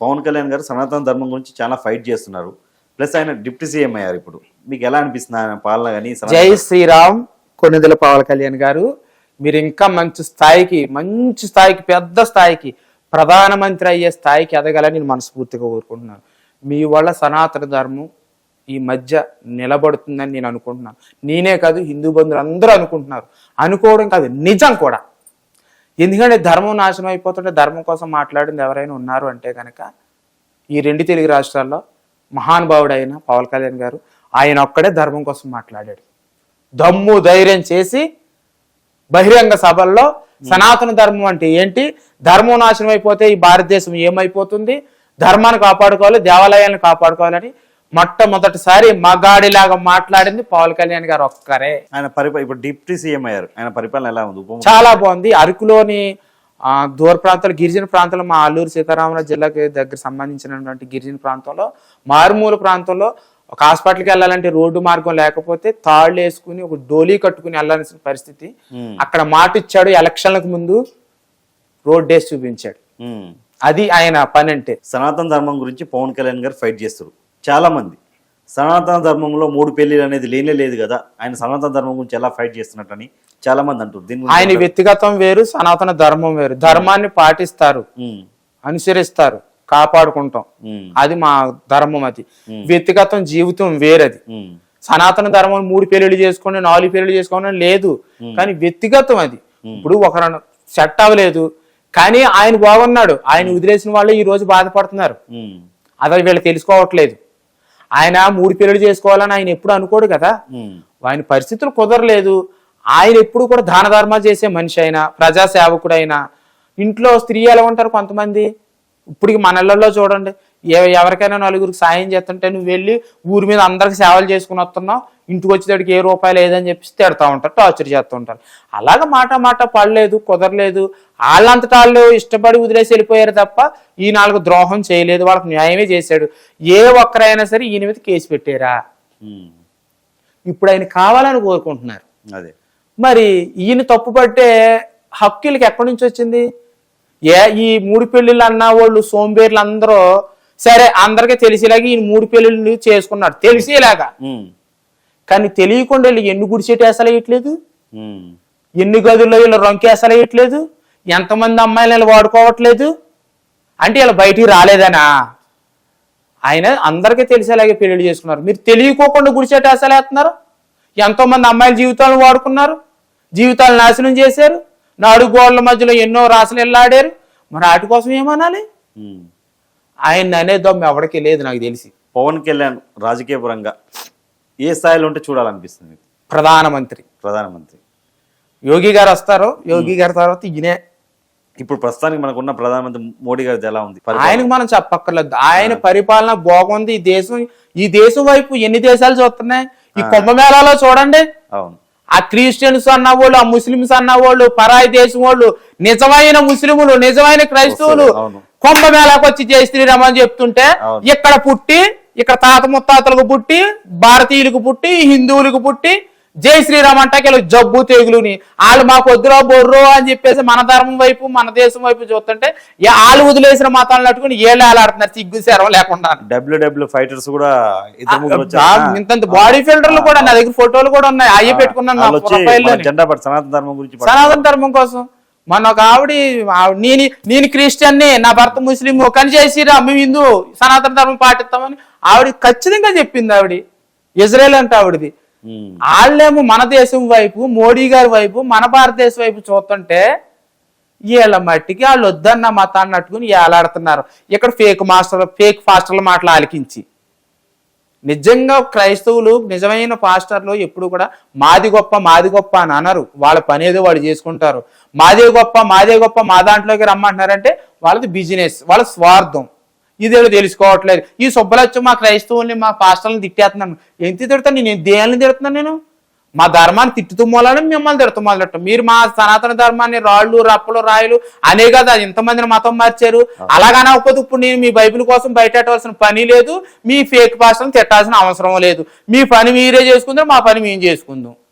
పవన్ కళ్యాణ్ గారు సనాతన ధర్మం గురించి చాలా ఫైట్ చేస్తున్నారు. ప్లస్ ఆయన డిప్యూటీ సీఎం అయ్యారు ఇప్పుడు. మీకు ఎలా అనిపిస్తుంది ఆయన పాలన కానీ జై శ్రీరామ్ కొన్నిదల పవన్ కళ్యాణ్ గారు మీరు ఇంకా మంచి స్థాయికి మంచి స్థాయికి పెద్ద స్థాయికి ప్రధానమంత్రి అయ్యే స్థాయికి ఎదగాలని నేను మనస్ఫూర్తిగా కోరుకుంటున్నాను. మీ వల్ల సనాతన ధర్మం ఈ మధ్య నిలబడుతుందని నేను అనుకుంటున్నాను. నేనే కాదు హిందూ బంధువులు అందరూ అనుకుంటున్నారు. అనుకోవడం కాదు నిజం కూడా. ఎందుకంటే ధర్మం నాశనం అయిపోతుంటే ధర్మం కోసం మాట్లాడింది ఎవరైనా ఉన్నారు అంటే కనుక ఈ రెండు తెలుగు రాష్ట్రాల్లో మహానుభావుడైన పవన్ కళ్యాణ్ గారు ఆయన ఒక్కడే ధర్మం కోసం మాట్లాడాడు. దమ్ము ధైర్యం చేసి బహిరంగ సభల్లో సనాతన ధర్మం అంటే ఏంటి? ధర్మం నాశనం అయిపోతే ఈ భారతదేశం ఏమైపోతుంది? ధర్మాన్ని కాపాడుకోవాలి దేవాలయాలను కాపాడుకోవాలని మొట్టమొదటిసారి మగాడిలాగా మాట్లాడింది పవన్ కళ్యాణ్ గారు ఒక్కరే. ఆయన పరిపాలన ఇప్పుడు డిప్యూటీ సీఎం అయ్యారు. ఆయన పరిపాలన ఎలా ఉంది? ఉప చాలా బాగుంది. అరకులోని ఆ, దూర ప్రాంతాలు గిరిజన ప్రాంతాలు మా అల్లూరు సీతారామరాజు జిల్లాకి దగ్గర సంబంధించినటువంటి గిరిజన ప్రాంతంలో మారుమూల ప్రాంతంలో ఒక హాస్పిటల్కి వెళ్ళాలంటే రోడ్డు మార్గం లేకపోతే తాళ్ళు వేసుకుని ఒక డోలీ కట్టుకుని వెళ్ళాల్సిన పరిస్థితి. ఉమ్, అక్కడ మాట ఇచ్చాడు ఎలక్షన్లకు ముందు రోడ్ వేసి చూపించాడు. ఉమ్. అది ఆయన పని అంటే సనాతన ధర్మం గురించి పవన్ కళ్యాణ్ గారు ఫైట్ చేస్తారు. చాలా మంది సనాతన ధర్మంలో మూడు పెళ్ళిలు అనేది లేనే లేదు కదా. ఆయన సనాతన ధర్మం గురించి ఎలా ఫైట్ చేస్తున్నట్టని చాలా మంది అంటారు దీని ఆయన వ్యక్తిగతం వేరు సనాతన ధర్మం వేరు. ధర్మాన్ని పాటిస్తారు అనుసరిస్తారు కాపాడుకుంటాం. అది మా ధర్మం అది. వ్యక్తిగతం జీవితం వేరది. సనాతన ధర్మం మూడు పెళ్ళిళ్ళు చేసుకోండి నాలుగు పెళ్ళిళ్ళు చేసుకోండి లేదు. కానీ వ్యక్తిగతం అది. ఇప్పుడు ఒకరు సెట్ అవ్వలేదు. కానీ ఆయన బాగున్నాడు. ఆయన వదిలేసిన వాళ్ళు ఈ రోజు బాధపడుతున్నారు. అది వీళ్ళు తెలుసుకోవట్లేదు. ఆయన మూడు పెళ్ళిళ్ళు చేసుకోవాలని ఆయన ఎప్పుడు అనుకోడు కదా. ఆయన పరిస్థితులు కుదరలేదు. ఆయన ఎప్పుడు కూడా దాన ధర్మాలు చేసే మనిషి అయినా ప్రజా సేవకుడైనా ఇంట్లో స్త్రీ ఎలా ఉంటారు కొంతమంది? ఇప్పటికి మన ఇళ్ళలో చూడండి. ఎవరికైనా నలుగురికి సాయం చేస్తుంటే నువ్వు వెళ్ళి ఊరి మీద అందరికి సేవలు చేసుకుని వస్తున్నావు ఇంటికి వచ్చేటడికి ఏ రూపాయలు లేదని చెప్పి తిడతా ఉంటారు టార్చర్ చేస్తూ ఉంటారు. అలాగ మాట మాట పడలేదు కుదరలేదు. వాళ్ళంతటా వాళ్ళు ఇష్టపడి వదిలేసి వెళ్ళిపోయారు తప్ప ఈ నాలుగు ద్రోహం చేయలేదు వాళ్ళకి న్యాయమే చేశాడు. ఏ ఒక్కరైనా సరే ఈయన మీద కేసు పెట్టారా. ఇప్పుడు ఆయన కావాలని కోరుకుంటున్నారు. అదే. మరి ఈయన తప్పుపట్టే హక్కులకి ఎక్కడి నుంచి వచ్చింది? ఏ ఈ మూడు పెళ్ళిళ్ళు అన్న వాళ్ళు సోంబేర్లు అందరూ సరే అందరికీ తెలిసేలాగా ఈయన మూడు పెళ్ళిళ్ళు చేసుకున్నాడు. తెలిసేలాగా. కానీ తెలియకుండా వీళ్ళు ఎన్ని గుడిచెట్టు వేసలు వేయట్లేదు ఎన్ని గదుల్లో వీళ్ళు రొంకేసలు వేయట్లేదు ఎంతమంది అమ్మాయిలు వీళ్ళు వాడుకోవట్లేదు. అంటే వీళ్ళు బయటికి రాలేదనా? ఆయన అందరికీ తెలిసేలాగే పెళ్ళి చేసుకున్నారు. మీరు తెలియకోకుండా గుడిచెట్టు వేసలు వేస్తున్నారు. ఎంతో మంది అమ్మాయిల జీవితాలను వాడుకున్నారు. జీవితాలు నాశనం చేశారు. నాడు గోడల మధ్యలో ఎన్నో రాసలు వెళ్ళాడారు మరి వాటి కోసం ఏమనాలి. ఆయన అనే దమ్ము ఎవరికి లేదు నాకు తెలిసి. పవన్ కళ్యాణ్ రాజకీయ పరంగా ఏ స్థాయిలో ఉంటే చూడాలనిపిస్తుంది ప్రధానమంత్రి. ప్రధానమంత్రి. యోగి గారు వస్తారు యోగి గారి తర్వాత ఈయనే. ఇప్పుడు ప్రస్తుతానికి మనకున్న ప్రధానమంత్రి మోడీ గారిది ఎలా ఉంది? ఆయనకు మనం చెప్పక్కర్లేదు. ఆయన పరిపాలన బాగుంది. ఈ దేశం ఈ దేశం వైపు ఎన్ని దేశాలు చూస్తున్నాయి? ఈ కుంభమేళాలో చూడండి. అవును. ఆ క్రిస్టియన్స్ అన్న వాళ్ళు ఆ ముస్లిమ్స్ అన్న వాళ్ళు పరాయి దేశం వాళ్ళు నిజమైన ముస్లిములు నిజమైన క్రైస్తవులు అవును. కుంభమేళాకు వచ్చి జై శ్రీరామ్ అని చెప్తుంటే. ఇక్కడ పుట్టి ఇక్కడ తాత ముత్తాతలకు పుట్టి భారతీయులకు పుట్టి హిందువులకు పుట్టి జై శ్రీరామ్ అంటే జబ్బు తెగులుని. వాళ్ళు మాకు వద్దురో బొర్రో అని చెప్పేసి మన ధర్మం వైపు మన దేశం వైపు చూస్తుంటే వాళ్ళు వదిలేసిన మతాలను నట్టుకుని ఏళ్ళు ఏలాడుతున్నారు సిగ్గు శరం లేకుండా. డబ్ల్యూడబ్ల్యూ ఫైటర్స్ కూడా ఇంతంత బాడీ ఫిల్టర్లు కూడా నా దగ్గర ఫోటోలు కూడా ఉన్నాయి. అయ్యి పెట్టుకున్నాను ధర్మం గురించి సనాతన ధర్మం కోసం. మన ఒక ఆవిడ నేను నేను క్రిస్టియన్ని నా భర్త ముస్లిం కానీ చేసిరా మేము హిందూ సనాతన ధర్మం పాటిస్తామని ఆవిడ ఖచ్చితంగా చెప్పింది ఆవిడ. ఇజ్రాయెల్ అంటే ఆవిడది. వాళ్ళేమో మన దేశం వైపు మోడీ గారి వైపు మన భారతదేశం వైపు చూస్తుంటే వీళ్ళ మట్టికి వాళ్ళు వద్దన్న మతాన్ని అట్టుకుని ఏలాడుతున్నారు. ఇక్కడ ఫేక్ మాస్టర్ ఫేక్ పాస్టర్ల మాటలు ఆలకించి. నిజంగా క్రైస్తవులు నిజమైన పాస్టర్లు ఎప్పుడు కూడా మాది గొప్ప మాది గొప్ప అని అనరు. వాళ్ళ పని ఏదో వాళ్ళు చేసుకుంటారు. మాదే గొప్ప మాదే గొప్ప మా దాంట్లోకి రమ్మంటున్నారంటే వాళ్ళది బిజినెస్ వాళ్ళ స్వార్థం. ఇదేదో తెలుసుకోవట్లేదు. ఈ సుబ్బలచ్చు మా క్రైస్తవుల్ని మా పాస్టర్లను తిట్టేస్తున్నాను. ఎంత తిడతాను? నేను దేనిని తిడుతున్నాను నేను? మా ధర్మాన్ని తిట్టుతూ మూలని మిమ్మల్ని తిడుతూ మొదలెట్టాం మీరు మా సనాతన ధర్మాన్ని రాళ్ళు రప్పలు రాయలు అనే కదా ఇంతమందిని మతం మార్చారు? అలాగనకపోతే ఇప్పుడు నేను మీ బైబిల్ కోసం బయటెట్టవలసిన పని లేదు మీ ఫేక్ భాషను తిట్టాల్సిన అవసరం లేదు. మీ పని మీరే చేసుకుందాం మా పని మేము చేసుకుందాం.